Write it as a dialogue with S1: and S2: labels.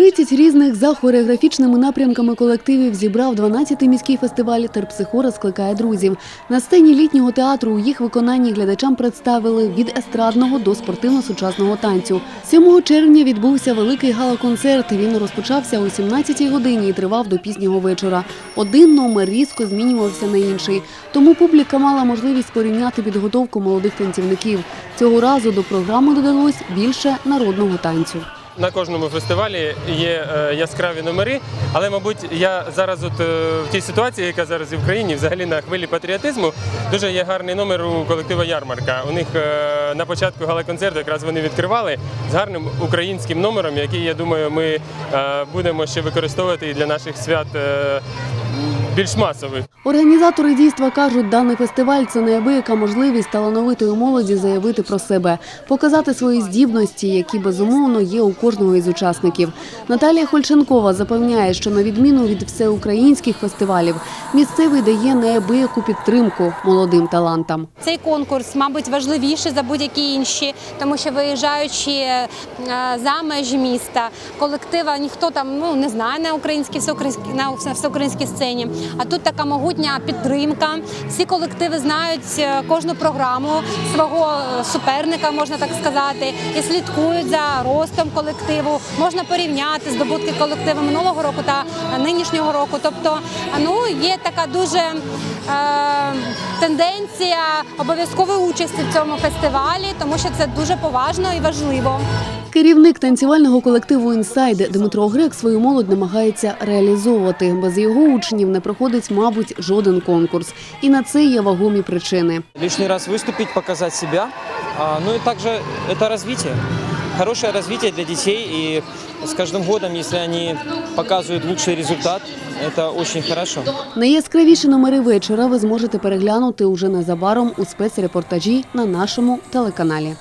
S1: 30 різних за хореографічними напрямками колективів зібрав 12-й міський фестиваль «Терпсихора скликає друзів. На сцені літнього театру у їх виконанні глядачам представили від естрадного до спортивно-сучасного танцю. 7 червня відбувся великий гала-концерт. Він розпочався о 17-й годині і тривав до пізнього вечора. Один номер різко змінювався на інший. Тому публіка мала можливість порівняти підготовку молодих танцівників. Цього разу до програми додалось більше народного танцю.
S2: На кожному фестивалі є е, яскраві номери, але, мабуть, я зараз от е, в тій ситуації, яка зараз і в країні, взагалі на хвилі патріотизму, дуже є гарний номер у колектива Ярмарка. У них е, на початку гала-концерту якраз вони відкривали з гарним українським номером, який, я думаю, ми будемо ще використовувати і для наших свят більш масових.
S1: Організатори дійства кажуть, даний фестиваль це неабияка можливість талановитої молоді заявити про себе, показати свої здібності, які безумовно є у кожного із учасників. Наталія Хольченкова запевняє, що на відміну від всеукраїнських фестивалів, місцевий дає неабияку підтримку молодим талантам.
S3: Цей конкурс, мабуть, важливіший за будь-які інші, тому що виїжджаючи е, за межі міста, колектива ніхто там ну не знає на українській всеукраїнській на всеукраїнській сцені. А тут така могутня підтримка. Всі колективи знають е, кожну програму свого е, суперника, можна так сказати, і слідкують за ростом колективу. Можна порівняти здобутки колективу минулого року та нинішнього року. Тобто, ну є така дуже е, тенденція обов'язкової участі в цьому фестивалі, тому що це дуже поважно і важливо.
S1: Керівник танцювального колективу «Інсайд» Дмитро Грек свою молодь намагається реалізовувати. Без його учнів не проходить, мабуть, жоден конкурс. І на це є вагомі причини.
S4: лишний раз выступить, показать себя. А, Ну и также это развитие, хорошее развитие для детей. И с каждым годом, если они показывают лучший результат, это очень хорошо.
S1: Найяскравіші номери вечора ви зможете переглянути уже незабаром у спецрепортажі на нашому телеканалі.